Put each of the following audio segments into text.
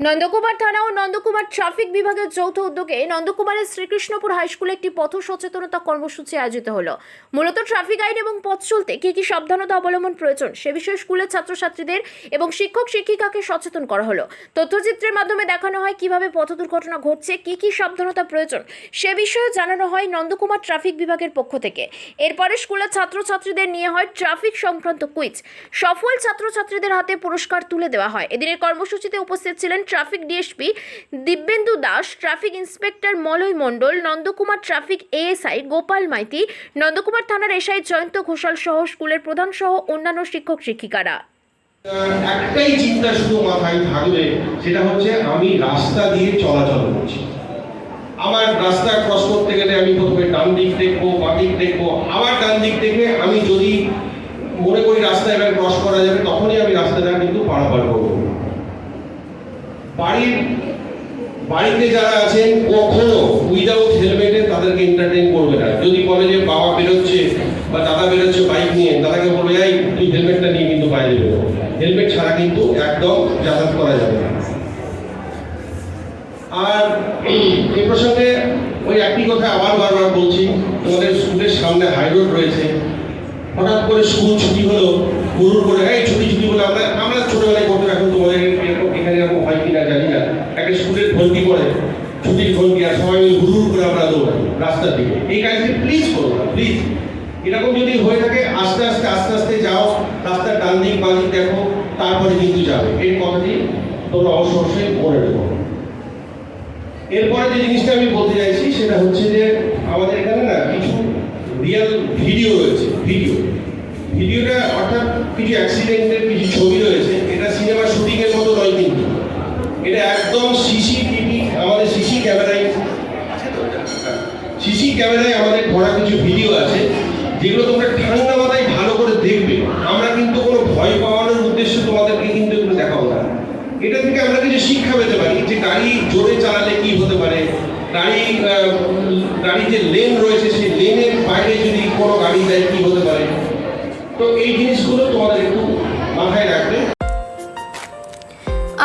নন্দকুমার থানা ও নন্দকুমার ট্রাফিক বিভাগের যৌথ উদ্যোগে নন্দকুমারের শ্রীকৃষ্ণপুর হাই স্কুলে একটি পথ সচেতনতা কর্মসূচি আয়োজিত হলো। মূলত ট্রাফিক আইন এবং পথ চলতে কী কী সাবধানতা অবলম্বন প্রয়োজন সে বিষয়ে স্কুলের ছাত্রছাত্রীদের এবং শিক্ষক শিক্ষিকাকে সচেতন করা হলো। তথ্যচিত্রের মাধ্যমে দেখানো হয় কীভাবে পথ দুর্ঘটনা ঘটছে, কী কী সাবধানতা প্রয়োজন সে বিষয়ে জানানো হয় নন্দকুমার ট্রাফিক বিভাগের পক্ষ থেকে। এরপরে স্কুলের ছাত্রছাত্রীদের নিয়ে হয় ট্রাফিক সংক্রান্ত কুইজ। সফল ছাত্রছাত্রীদের হাতে পুরস্কার তুলে দেওয়া হয়। এদিনের কর্মসূচিতে উপস্থিত ছিলেন traffic DSP Dibyendu Das, traffic inspector Malay Mondal, Nandakumar traffic ASI Gopal Maity, Nandakumar থানার এসআই জয়ন্ত ঘোষাল সহ স্কুলের প্রধান সহ অন্যান্য শিক্ষক শিক্ষিকারা। একটাই চিন্তা শুধু মাথায় থাকবে, সেটা হচ্ছে আমি রাস্তা দিয়ে চলাচল করছি। আমার রাস্তা ক্রস করতে গেলে আমি প্রথমে ডান দিক দেখব, বাঁ দিক দেখব, আবার ডান দিক দেখে আমি যদি মনে করি রাস্তা এবার ক্রস করা যাবে, তখনই আমি রাস্তাটা কিন্তু পারাপার করব। বাড়ির বাড়িতে যারা আছেন কখনো উইদাউট হেলমেটে তাদেরকে এন্টারটেইন করবে না। যদি বলে যে বাবা বেরোচ্ছে বা দাদা বেরোচ্ছে বাইক নিয়ে, দাদাকে বলবে, এই, তুই হেলমেটটা নিয়ে কিন্তু বাইরে বেরো। হেলমেট ছাড়া কিন্তু একদম যাতায়াত করা যাবে না। আর এই প্রসঙ্গে ওই একই কথা আবার বারবার বলছি, তোমাদের স্কুলের সামনে হাই রোড রয়েছে। হঠাৎ করে স্কুল ছুটি হলো, গরুর করে এই ছুটি ছুটি বলে আমরা আমরা ছোটবেলায় করতাম এখন তোমাদের এরকম এখানে এরকম হয় কিনা জানি না একটা ঘন্টি পড়ে ছুটির ঘন্টি আর সবাই হুড়ুর করে আমরা দৌড়াই, রাস্তার দিকে। এই কাজটি প্লিজ করো না প্লিজ এরকম যদি হয়ে থাকে, আস্তে আস্তে আস্তে আস্তে যাও, রাস্তার ডান দিক, বাঁ দিক দেখো, তারপরে কিন্তু যাবে। এই কথাটি তোমরা অবশ্য অবশ্যই মনে রেখো। এরপরে যে জিনিসটা আমি বলতে চাইছি, সেটা হচ্ছে যে আমাদের এখানে না কিছু রিয়েল ভিডিও রয়েছে ভিডিও ভিডিওটা অর্থাৎ কিছু অ্যাক্সিডেন্টের কিছু ছবি রয়েছে এটা সিনেমা শুটিংয়ের মতো নয় কিন্তু এটা একদম সিসিটিভি আমাদের সিসি ক্যামেরায় সিসি ক্যামেরায় আমাদের ধরা কিছু ভিডিও আছে যেগুলো তোমরা ঠান্ডা মাথায় ভালো করে দেখবে, আমরা কিন্তু কোনো ভয় পাওয়ানোর উদ্দেশ্যে তোমাদেরকে কিন্তু এগুলো দেখাবো না। এটা থেকে আমরা কিছু শিক্ষা পেতে পারি যে গাড়ি জোরে চালালে কি হতে পারে, গাড়ি গাড়ি যে লেন রয়েছে সেই লেনের বাইরে যদি কোনো গাড়ি যায় কি হতে পারে। তো এই জিনিসগুলো তোমাদের একটু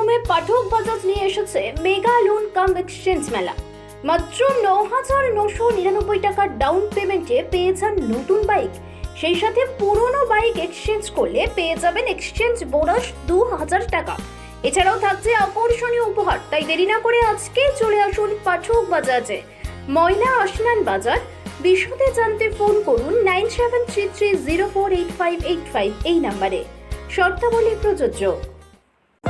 মরশুমে পাঠক বাজাজ নিয়ে এসেছে মেগা লোন কাম এক্সচেঞ্জ মেলা। মাত্র ন হাজার নশো নিরানব্বই টাকার ডাউন পেমেন্টে পেয়ে যান নতুন বাইক সেই সাথে পুরনো বাইক এক্সচেঞ্জ করলে পেয়ে যাবেন এক্সচেঞ্জ বোনাস দু হাজার টাকা। এছাড়াও থাকছে আকর্ষণীয় উপহার, তাই দেরি না করে আজকে চলে আসুন পাঠক বাজাজে। ময়না আসনান বাজার, বিশদে জানতে ফোন করুন nine seven three three zero four eight five eight five এই নাম্বারে। শর্তাবলী প্রযোজ্য।